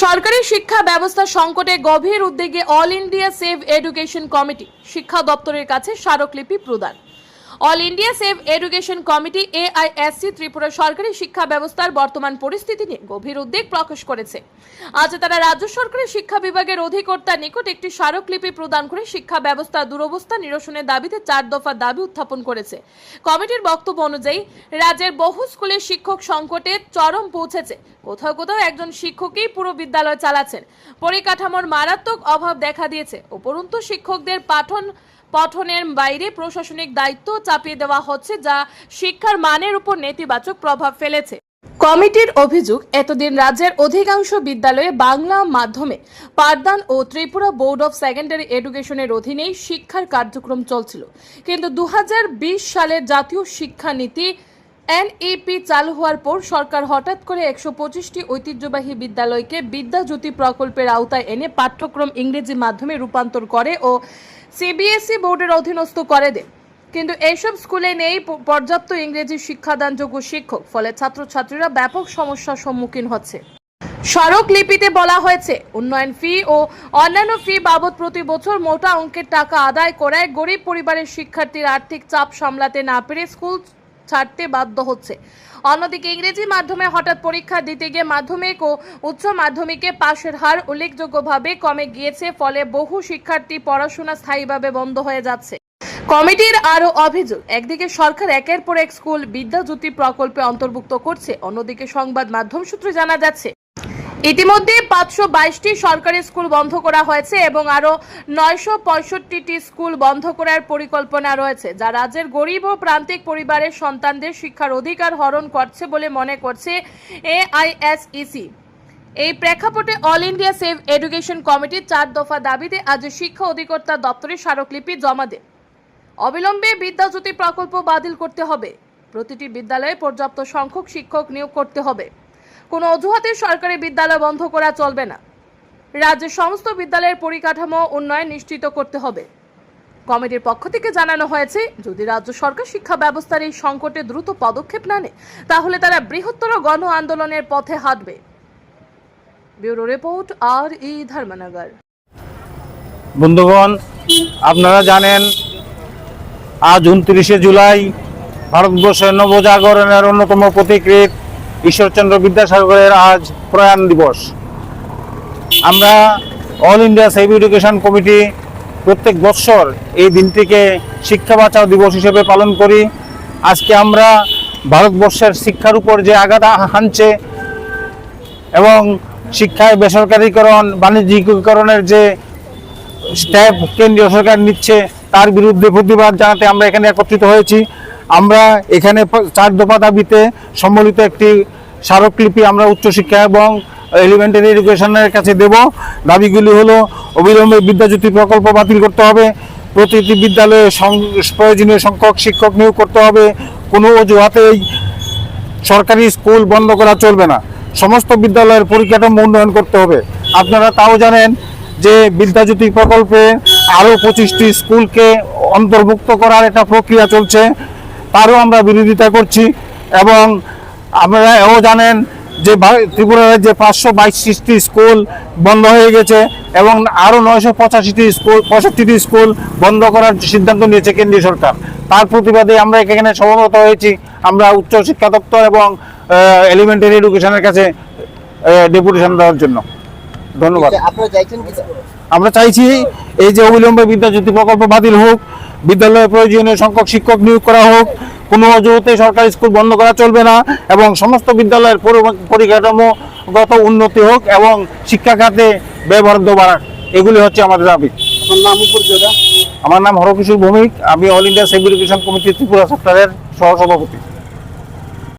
সরকারি শিক্ষা ব্যবস্থা সংকটে গভীর উদ্বেগে all India save education committee শিক্ষা দপ্তরের কাছে স্মারকলিপি প্রদান। All India save education committee AISEC Tripura সরকারি শিক্ষা ব্যবস্থার বর্তমান পরিস্থিতি নিয়ে গভীর উদ্বেগ প্রকাশ করেছে। আজ তারা রাজ্য সরকারের শিক্ষা বিভাগের অধিকর্তার নিকট একটি স্মারকলিপি প্রদান করে শিক্ষা ব্যবস্থার দুরবস্থা নিরসনের দাবিতে চার দফা দাবি উত্থাপন করেছে। কমিটির বক্তব্য অনুযায়ী, রাজ্যের বহু স্কুলে শিক্ষক সংকটে চরম পৌঁছেছে। কোথাও কোথাও একজন শিক্ষকই পুরো বিদ্যালয় চালাচ্ছেন। পরিকাঠামোর মারাত্মক অভাব দেখা দিয়েছে। উপরন্তু শিক্ষকদের পাঠন পঠনের বাইরে প্রশাসনিক দায়িত্ব চাপিয়ে দেওয়া হচ্ছে, যা শিক্ষার মানের উপর নেতিবাচক প্রভাব ফেলেছে। কমিটির অভিযোগ, এতদিন রাজ্যের অধিকাংশ বিদ্যালয়ে বাংলা মাধ্যমে পাঠদান ও ত্রিপুরা বোর্ড অফ সেকেন্ডারি এডুকেশনের অধীনেই শিক্ষার কার্যক্রম চলছিল। কিন্তু দু হাজার বিশ সালের জাতীয় শিক্ষানীতি এনইপি চালু হওয়ার পর সরকার হঠাৎ করে একশো পঁচিশটি ঐতিহ্যবাহী বিদ্যালয়কে বিদ্যাজ্যোতি প্রকল্পের আওতায় এনে পাঠ্যক্রম ইংরেজি মাধ্যমে রূপান্তর করে ও সিবিএসই বোর্ডের অধীনস্থ করে দেয়। কিন্তু এইসব স্কুলে নেই পর্যাপ্ত ইংরেজি শিক্ষাদানযোগ্য শিক্ষক, ফলে ছাত্রছাত্রীরা ব্যাপক সমস্যার সম্মুখীন হচ্ছে। স্মারক লিপিতে বলা হয়েছে, উন্নয়ন ফি ও অন্যান্য ফি বাবদ প্রতি বছর মোটা অঙ্কের টাকা আদায় করায় গরিব পরিবারের শিক্ষার্থীর আর্থিক চাপ সামলাতে না পেরে স্কুল ছাড়তে বাধ্য হচ্ছে। অন্যদিকে ইংরেজি মাধ্যমে হঠাৎ পরীক্ষা দিতে গিয়ে মাধ্যমিক ও উচ্চ মাধ্যমিকে পাশের হার উল্লেখযোগ্যভাবে কমে গিয়েছে, ফলে বহু শিক্ষার্থী পড়াশোনা স্থায়ীভাবে বন্ধ হয়ে যাচ্ছে। কমিটির আরও অভিযোগ, একদিকে সরকার একের পর এক স্কুল বিদ্যাজ্যোতি প্রকল্পে অন্তর্ভুক্ত করছে, অন্যদিকে সংবাদ মাধ্যম সূত্রে জানা যাচ্ছে ইতিমধ্যে পাঁচশো বাইশটি সরকারি স্কুল বন্ধ করা হয়েছে এবং আরও নয়শো পঁয়ষট্টিটি স্কুল বন্ধ করার পরিকল্পনা রয়েছে, যা রাজ্যের গরিব ও প্রান্তিক পরিবারের সন্তানদের শিক্ষার অধিকার হরণ করছে বলে মনে করছে এআইএসইসি। এই প্রেক্ষাপটে অল ইন্ডিয়া সেভ এডুকেশন কমিটির চার দফা দাবিতে আজ শিক্ষা অধিকর্তা দপ্তরে স্মারকলিপি জমা দেয়। অবিলম্বে বিদ্যাজ্যোতি প্রকল্প বাতিল করতে হবে। প্রতিটি বিদ্যালয়ে পর্যাপ্ত সংখ্যক শিক্ষক নিয়োগ করতে হবে। কোনো অজুহাতে সরকারি বিদ্যালয় বন্ধ করা চলবে না। রাজ্যের সমস্ত বিদ্যালয়ের পরিকাঠামো উন্নয়ন নিশ্চিত করতে হবে। কমিটির পক্ষ থেকে জানানো হয়েছে, যদি রাজ্য সরকার শিক্ষা ব্যবস্থার এই সংকটে দ্রুত পদক্ষেপ না নেয়, তাহলে তারা বৃহত্তর গণ আন্দোলনের পথে হাঁটবে। ব্যুরো রিপোর্ট, আর ই ধর্মনগর। বন্ধুগণ, আপনারা জানেন, আজ উনত্রিশে জুলাই ভারতবর্ষের নবজাগরণের অন্যতম প্রতিকৃত। ঈশ্বরচন্দ্র বিদ্যাসাগরের আজ প্রয়াণ দিবস। আমরা all India save education committee প্রত্যেক বৎসর এই দিনটিকে শিক্ষা বাঁচাও দিবস হিসেবে পালন করি। আজকে আমরা ভারতবর্ষের শিক্ষার উপর যে আঘাত হানছে এবং শিক্ষায় বেসরকারীকরণ, বাণিজ্যিকীকরণের যে স্ট্যাপ কেন্দ্রীয় সরকার নিচ্ছে, তার বিরুদ্ধে প্রতিবাদ জানাতে আমরা এখানে একত্রিত হয়েছি। আমরা এখানে চার দফা দাবিতে সম্মিলিত একটি স্মারকলিপি আমরা উচ্চশিক্ষা এবং এলিমেন্টারি এডুকেশনের কাছে দেব। দাবিগুলি হলো, অবিলম্বে বিদ্যাজ্যোতি প্রকল্প বাতিল করতে হবে, প্রতিটি বিদ্যালয়ে প্রয়োজনীয় সংখ্যক শিক্ষক নিয়োগ করতে হবে, কোনো অজুহাতেই সরকারি স্কুল বন্ধ করা চলবে না। সমস্ত বিদ্যালয়ের পরিকাঠামো উন্নয়ন করতে হবে। আপনারা তাও জানেন যে বিদ্যাজ্যোতি প্রকল্পে আরও পঁচিশটি স্কুলকে অন্তর্ভুক্ত করার একটা প্রক্রিয়া চলছে। তারও আমরা বিরোধিতা করছি এবং আপনারা এও জানেন যে ত্রিপুরা রাজ্যে পাঁচশো বাইশটি স্কুল বন্ধ হয়ে গেছে এবং আরও নয়শো পঁচাশিটি স্কুল, পঁয়ষট্টিটি স্কুল বন্ধ করার সিদ্ধান্ত নিয়েছে কেন্দ্রীয় সরকার। তার প্রতিবাদে আমরা এখানে সমবেত হয়েছি। আমরা উচ্চ শিক্ষা দপ্তর এবং এলিমেন্টারি এডুকেশনের কাছে ডেপুটেশন দেওয়ার জন্য। ধন্যবাদ। কি আমরা চাইছি এই যে অবিলম্বে বিদ্যাজ্যোতি প্রকল্প বাতিল হোক বিদ্যালয়ে প্রয়োজনীয় সংখ্যক শিক্ষক নিয়োগ করা হোক কোনো অজুহাতে সরকারি স্কুল বন্ধ করা চলবে না এবং সমস্ত বিদ্যালয়ের পরিকাঠামোগত উন্নতি হোক এবং শিক্ষা খাতে বাড়াক। এগুলি হচ্ছে আমাদের দাবি। আমার নাম হরকিশোর ভৌমিক। আমি all India save education committee Tripura সেক্টরের সহসভাপতি।